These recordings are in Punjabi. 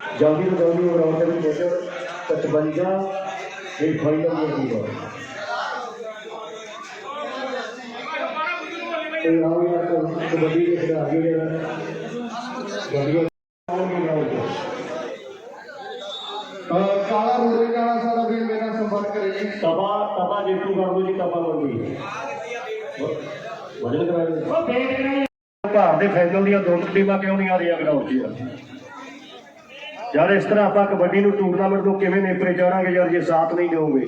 ਜਲਦੀ ਤੋਂ ਜਲਦੀ ਉਹ ਰਾਉਂਡ ਦੇ ਵਿੱਚ ਪਹੁੰਚੋ 55 ਇਹ ਫਾਈਨਲ ਦੀ ਟੀਮ ਹੈ ਇਹ ਆਉਂ ਯਾਰ ਕਬੱਡੀ ਦੇ ਖਿਡਾਰੀ ਜਿਹੜਾ ਵਧੀਆ ਆਉਣਗੇ ਗਰਾਊਂਡ ਤੇ ਕਾਲਾ ਰੂੜੇ ਵਾਲਾ ਸਾਡਾ ਵੀਰ ਮੇਰੇ ਨਾਲ ਸੰਪਰਕ ਕਰੇ ਜੀ ਤਬਾ ਤਬਾ ਜੇਤੂ ਕਰ ਦੋ ਦੇ ਫਾਈਨਲ ਦੀਆਂ ਦੋ ਟੀਮਾਂ ਕਿਉਂ ਨਹੀਂ ਆ ਰਹੀਆਂ ਗਰਾਊਂਡ 'ਚ ਯਾਰ ਇਸ ਤਰ੍ਹਾਂ ਆਪਾਂ ਕਬੱਡੀ ਨੂੰ ਟੂਰਨਾਮੈਂਟ ਤੋਂ ਕਿਵੇਂ ਨੇਪਰੇ ਚਾੜਾਂਗੇ ਯਾਰ ਜੇ ਸਾਥ ਨਹੀਂ ਦਿਓਗੇ?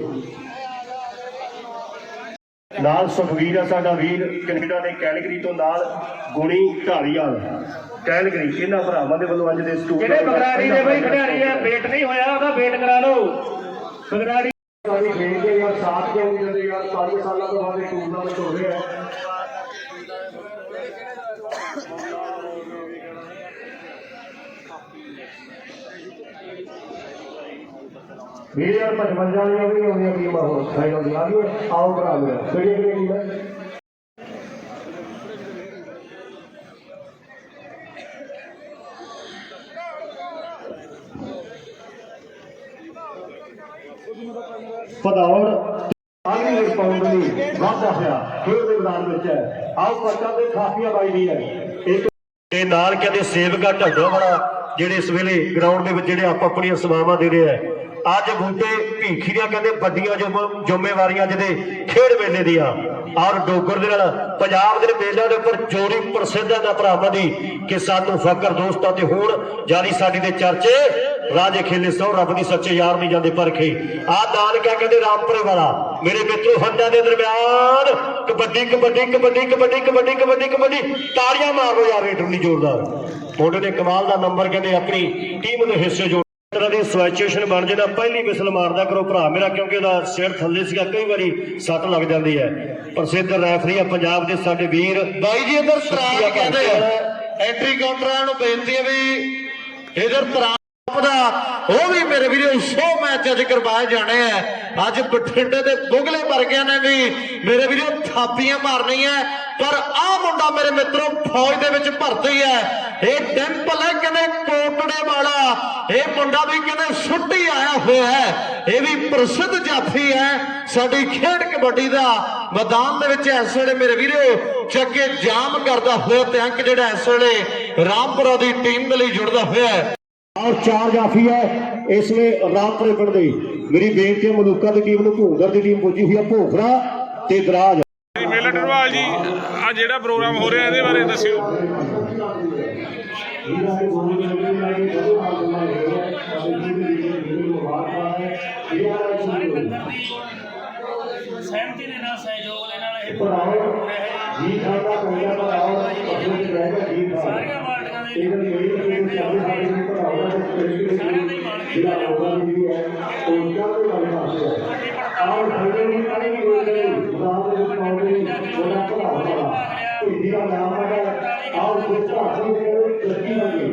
ਨਾਲ ਸੁਖਵੀਰ ਆ ਸਾਡਾ ਵੀਰ ਕੈਨੇਡਾ ਦੇ ਕੈਲਗਰੀ ਤੋਂ ਨਾਲ ਗੁਣੀ ਢਾਲੀਵਾਲ। ਕੈਲਗਰੀ ਇਹਨਾਂ ਭਰਾਵਾਂ ਦੇ ਵੱਲੋਂ ਅੱਜ ਦੇ ਸਟੂਡੈਂਟ ਜਿਹੜੇ ਬਗਰਾੜੀ ਦੇ ਬਈ ਖਿਡਾਰੀ ਆ ਵੇਟ ਨਹੀਂ ਹੋਇਆ ਉਹਦਾ ਵੇਟ ਕਰਾ ਲਓ। ਬਗਰਾੜੀ ਸਾਡੀ ਖੇਡ ਕੇ ਯਾਰ ਸਾਥ ਕਿਉਂ ਨਹੀਂ ਦਿੰਦੇ ਯਾਰ 5 ਸਾਲਾਂ ਤੋਂ ਬਾਅਦ ਟੂਰਨਾਮੈਂਟ ਹੋ ਰਿਹਾ ਵੀਰੇ ਯਾਰ 55 ਵਾਲੀਆਂ ਵੀ ਨਹੀਂ ਆਉਂਦੀਆਂ ਟੀਮਾਂ ਹੁਣ ਫਾਈਨਲ ਦੀਆਂ ਆ ਗਈਆਂ ਆਓ ਭਰਾ ਮੇਰਾ ਕਿਹੜੀ ਕਿਹੜੀ ਟੀਮ ਹੈ ਭਦੌੜ ਆਲੀ ਰਿਸਪੌਂਡ ਲਈ ਵਾਧਾ ਹੋਇਆ, ਖੇਡ ਦੇ ਮੈਦਾਨ ਵਿੱਚ ਹੈ। ਆਓ ਪੱਟਾਂ ਤੇ ਖਾਸੀਆਂ ਬਾਈ ਦੀ ਹੈ। ਇੱਕ ਇਹ ਨਾਲ ਕਹਿੰਦੇ ਸੇਵਕਾ ਢੱਡੋ ਵਾਲਾ, ਜਿਹੜੇ ਇਸ ਵੇਲੇ ਗਰਾਊਂਡ ਦੇ ਵਿੱਚ ਜਿਹੜੇ ਆਪ ਆਪਣੀਆਂ ਸੇਵਾਵਾਂ ਦੇ ਰਹੇ ਹੈ। ਅੱਜ ਬੂਟੇ ਭੀਖੀ ਦੀਆਂ ਕਹਿੰਦੇ ਵੱਡੀਆਂ ਜ਼ਿੰਮ- ਜ਼ਿੰਮੇਵਾਰੀਆਂ ਜਿਹਦੇ ਖੇਡ ਮੇਲੇ ਦੀਆਂ ਔਰ ਡੋਗਰ ਦੇ ਨਾਲ ਪੰਜਾਬ ਦੇ ਮੇਲਿਆਂ ਦੇ ਉੱਪਰ ਚੋਰੀ ਪ੍ਰਸਿੱਧ ਹੈ ਨਾ ਭਰਾਵਾਂ ਦੀ ਕਿ ਸਾਨੂੰ ਫਕਰ ਦੋਸਤਾਂ ਤੇ ਹੁਣ ਜਾਰੀ ਸਾਡੀ ਦੇ ਚਰਚੇ, ਰਾਜੇ ਖੇਲੇ ਸੋ, ਰੱਬ ਦੀ ਸੱਚੇ ਯਾਰ ਨਹੀਂ ਜਾਂਦੇ ਪਰਖੇ। ਆ ਕਿਆ ਕਹਿੰਦੇ ਰਾਮਪੁਰੇ ਵਾਲਾ, ਮੇਰੇ ਮਿੱਤਰੋ, ਹੱਡਾਂ ਦੇ ਦਰਮਿਆਨ ਕਬੱਡੀ ਕਬੱਡੀ ਕਬੱਡੀ ਕਬੱਡੀ ਕਬੱਡੀ ਕਬੱਡੀ ਕਬੱਡੀ, ਤਾੜੀਆਂ ਮਾਰੋ ਯਾਰ ਰੇਡਰ ਨਹੀਂ ਜੋਰਦਾਰ। ਮੁੰਡੇ ਨੇ ਕਮਾਲ ਦਾ ਨੰਬਰ ਕਹਿੰਦੇ ਆਪਣੀ ਟੀਮ ਦੇ ਹਿੱਸੇ ਜੋ ਤਰ੍ਹਾਂ ਦੀ ਸਿਚੁਏਸ਼ਨ ਬਣ ਜੇ ਨਾ ਪਹਿਲੀ ਵਿਸਲ ਮਾਰਦਾ ਕਰੋ ਭਰਾ। ਮੇਰਾ ਕਿਉਂਕਿ ਉਹਦਾ ਸਿਰ ਥੱਲੇ ਸੀਗਾ ਕਈ ਵਾਰੀ ਸੱਟ ਲੱਗ ਜਾਂਦੀ ਹੈ। ਪ੍ਰਸਿੱਧ ਰੈਫਰੀ ਆ ਪੰਜਾਬ ਦੇ ਸਾਡੇ ਵੀਰ। ਬਾਈ ਜੀ ਇਧਰ ਸਤਿ ਤਰਾਜ ਸ਼੍ਰੀ ਅਕਾਲ। ਕਹਿੰਦੇ ਐਂਟਰੀ ਕਾਊਂਟਰਾਂ ਨੂੰ ਬੇਨਤੀ ਹੈ ਵੀ ਇਧਰ ਤਰਾਜ ਦਾ ਉਹ ਵੀ ਮੇਰੇ ਵੀਰੋ ਸ਼ੋ ਮੈਚ ਅੱਜ ਕਰਵਾਏ ਜਾਣੇ ਆ। ਅੱਜ ਬਠਿੰਡੇ ਦੇ ਬੁਗਲੇ ਵਰਗਿਆਂ ਨੇ ਵੀ ਮੇਰੇ ਵੀਰੋ ਥਾਪੀਆਂ ਮਾਰਨੀਆਂ। ਪਰ ਆਹ ਮੁੰਡਾ ਮੇਰੇ ਮਿੱਤਰੋ ਫੌਜ ਦੇ ਵਿੱਚ ਭਰਤੀ ਹੈ। ਇਹ ਡੈਂਪਲ ਹੈ ਕਹਿੰਦੇ ਕੋਟੜੇ ਵਾਲਾ। ਇਹ ਮੁੰਡਾ ਵੀ ਕਹਿੰਦੇ ਛੁੱਟੀ ਆਇਆ ਹੋਇਆ ਹੈ। ਇਹ ਵੀ ਪ੍ਰਸਿੱਧ ਜਾਫੀ ਹੈ ਸਾਡੀ ਖੇਡ ਕਬੱਡੀ ਦਾ। ਮੈਦਾਨ ਦੇ ਵਿੱਚ ਇਸ ਵੇਲੇ ਮੇਰੇ ਵੀਰੋ ਚੱਕੇ ਜਾਮ ਕਰਦਾ ਹੋਇਆ ਤੇ ਅੰਕ ਜਿਹੜਾ ਇਸ ਵੇਲੇ ਰਾਮਪੁਰਾ ਦੀ ਟੀਮ ਦੇ ਲਈ ਜੁੜਦਾ ਹੋਇਆ ਹੈ। ਔਰ ਚਾਰ ਜਾਫੀ ਹੈ ਇਸ ਵੇ ਰਾਮਪੁਰੇ ਪਿੰਡ ਦੇ। ਮੇਰੀ ਬੇਨਤੀ ਹੈ ਮਲੂਕਾ ਦੀ ਟੀਮ ਨੂੰ ਭੋਗਰ ਦੀ ਟੀਮ ਪੁੱਜੀ ਹੋਈ ਹੈ ਭੋਗਰਾ ਤੇ ਦਰਾਜ। ਜੀ ਮੇਲਾ ਡਰਵਾਲ ਜੀ ਆ ਜਿਹੜਾ ਪ੍ਰੋਗਰਾਮ ਹੋ ਰਿਹਾ ਇਹਦੇ ਬਾਰੇ ਦੱਸਿਓ। ਸਹਿਮਤੀ ਦੇ ਨਾਲ ਸਹਿਯੋਗ ਦੇ ਨਾਲ ਇਹ ਜੀ ਖਾਦਾ ਕੰਗਾ ਦਾ ਆਓ ਪੱਲੇ ਤੇ ਰਹਿ ਗਿਆ ਜੀ ਖਾਦਾ ਸਾਰੀਆਂ ਪਾਰਟੀਆਂ ਦੇ ਇਹਨਾਂ ਦੀ ਮੇਰੀ ਟੀਮ ਦੇ ਸਾਰੇ ਸਾਡੇ ਨੂੰ ਪੜਾਉਣਾ ਤੇ ਕਰੀ ਜਿਹੜਾ ਹੋਗਾ ਜੀ ਹੈ ਉਹ ਕਾਹਦੇ ਨਾਲ ਕਰਦੇ ਹੈ ਆਓ ਸਾਡੇ ਨੂੰ ਕਾਹਦੇ ਨਹੀਂ ਬੋਲਦੇ ਰਾਤ ਦੇ ਵਿੱਚ ਪਾਉਂਦੇ ਉਹਦਾ ਪੜਾਉਣਾ ਇਹ ਦਾ ਨਾਮ ਹੈ ਆਓ ਕੋਈ ਭਾਸ਼ੀ ਦੇ